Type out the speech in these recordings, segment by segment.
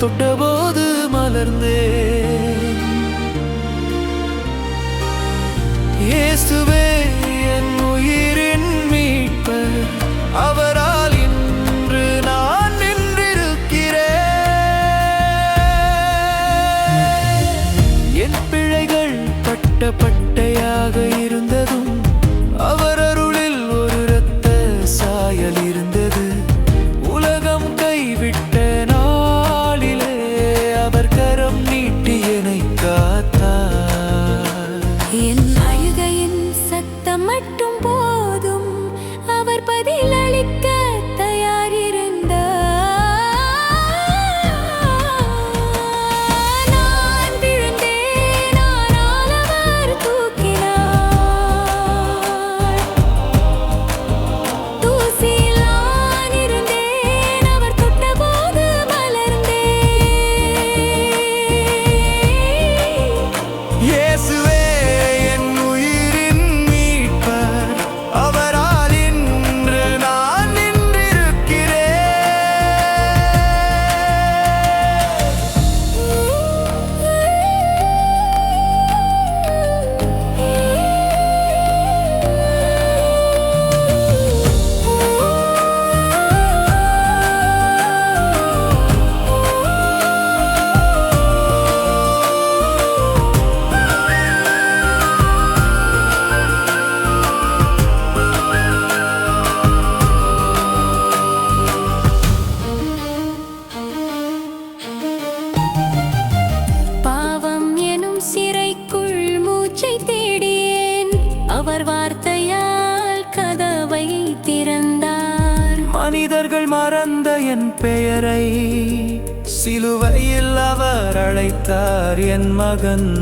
தொட்டபோ அவர்கள் மறந்த என் பெயரை. சிலுவையில் அவர் அழைத்தார் என் மகன்.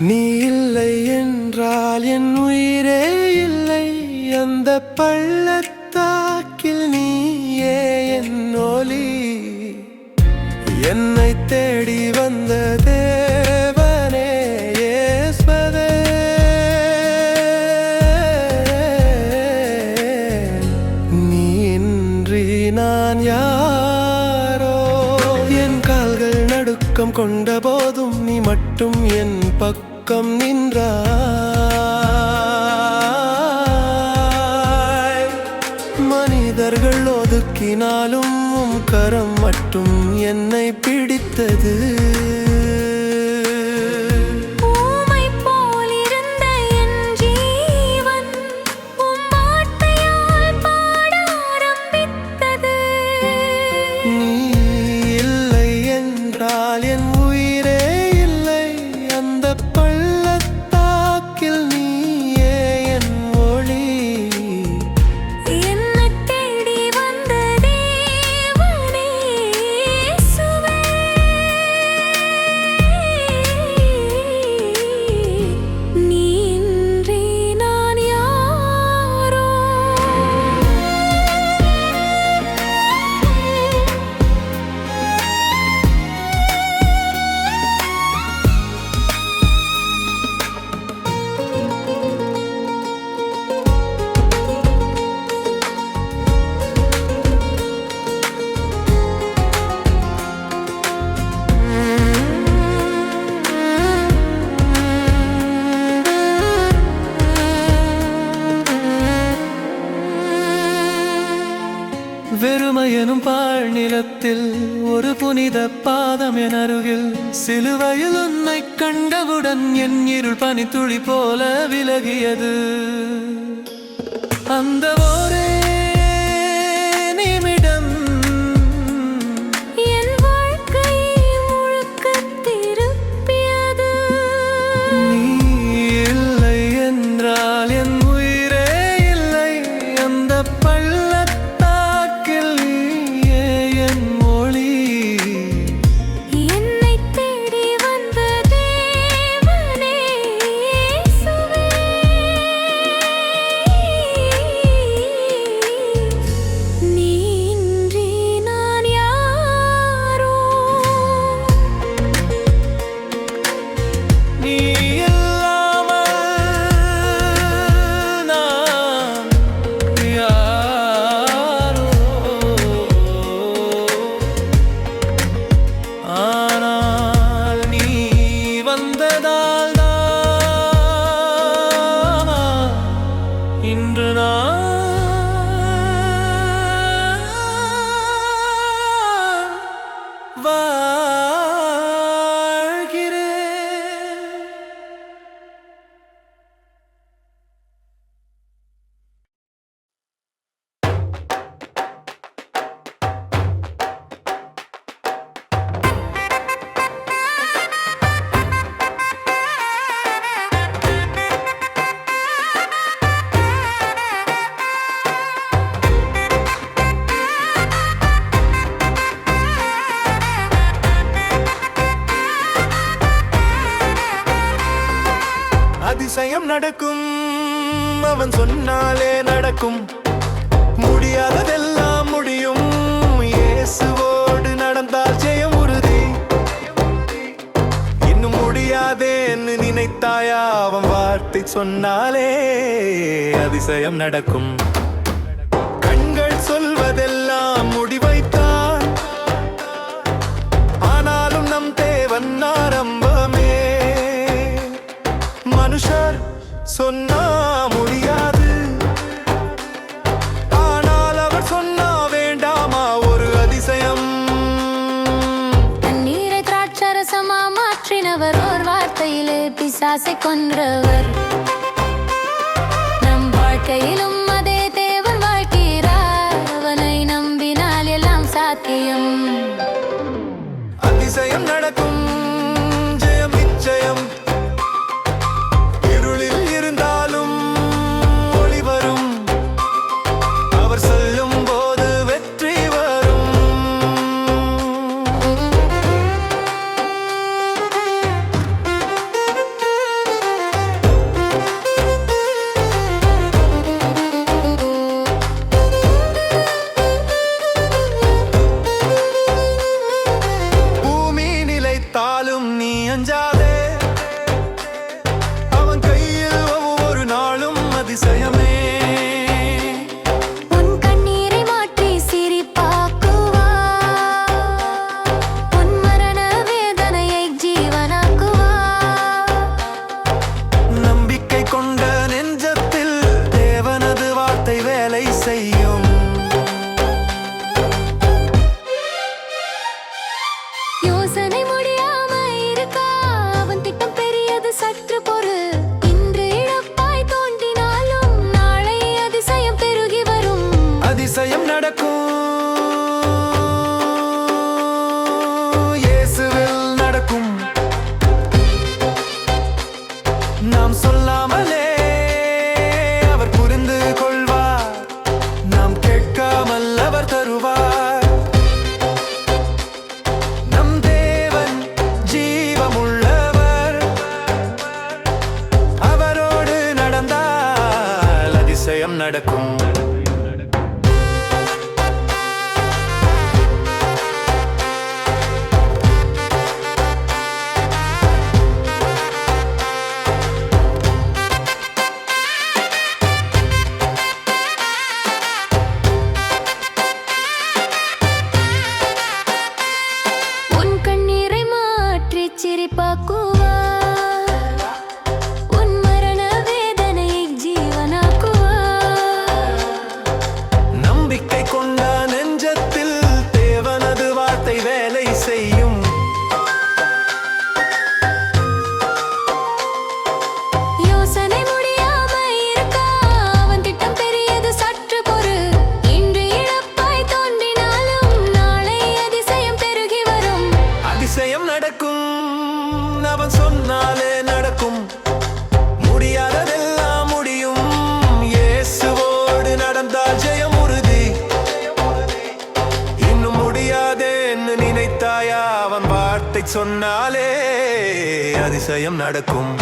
நீ இல்லை என்றால் என் உயிரே இல்லை. அந்த பள்ளத்தாக்கில் நீயே என் ஒலி என்னை தேடி வந்தது கரத்தினாலும் உம் கரம் மட்டும் என்னை பிடித்தது. எனும் பாழ் நிலத்தில் ஒரு புனித பாதம் என் அருகில். சிலுவையில் உன்னை கண்டவுடன் என் இருள் பனித்துளி போல விலகியது. அந்த ஒரே நிச்சயம் நடக்கும். அவன் சொன்னாலே நடக்கும். முடியாததெல்லாம் முடியும். இயேசுவோடு நடந்தால் ஜெயம் உறுதி. இன்னும் முடியாதேன்னு நினைத்தாயா? அவன் வார்த்தை சொன்னாலே அதிசயம் நடக்கும். ஆசை கொன்றவர். அதிசயம் நடக்கும்.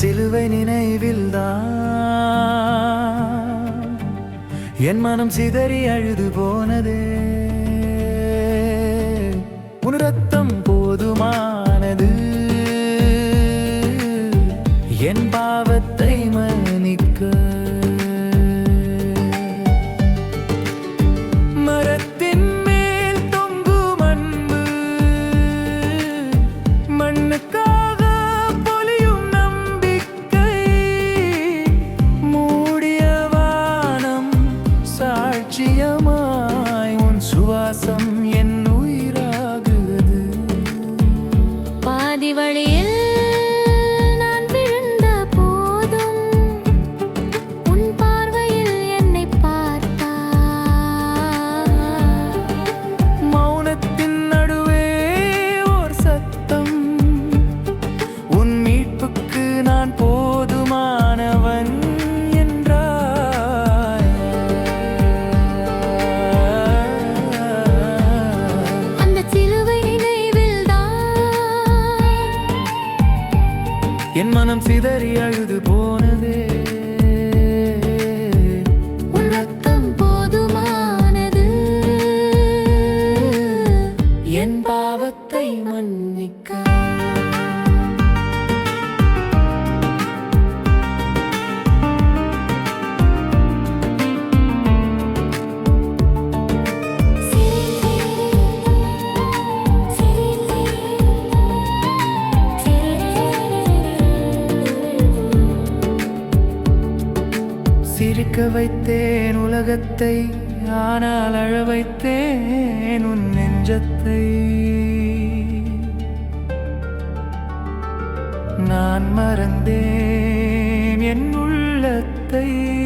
சிலுவை நினைவில் தான் என் மனம் சிதறி அழுது போனதே. வைத்தேன் உலகத்தை ஆனால் அழ வைத்தேன் உன் நெஞ்சத்தை. நான் மறந்தேன் என் உள்ளத்தை.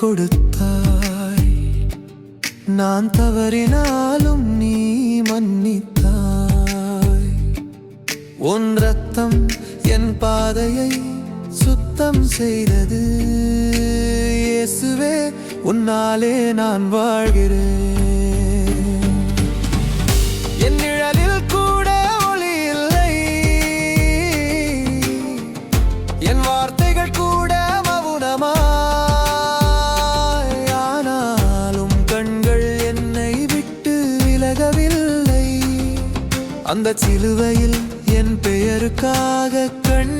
கொடுத்தாய். நான் தவறினாலும் நீ மன்னித்தாய். உன் ரத்தம் என் பாதையை சுத்தம் செய்தது. இயேசுவே உன்னாலே நான் வாழ்கிறேன். அந்த சிலுவையில் என் பெயருக்காக கண்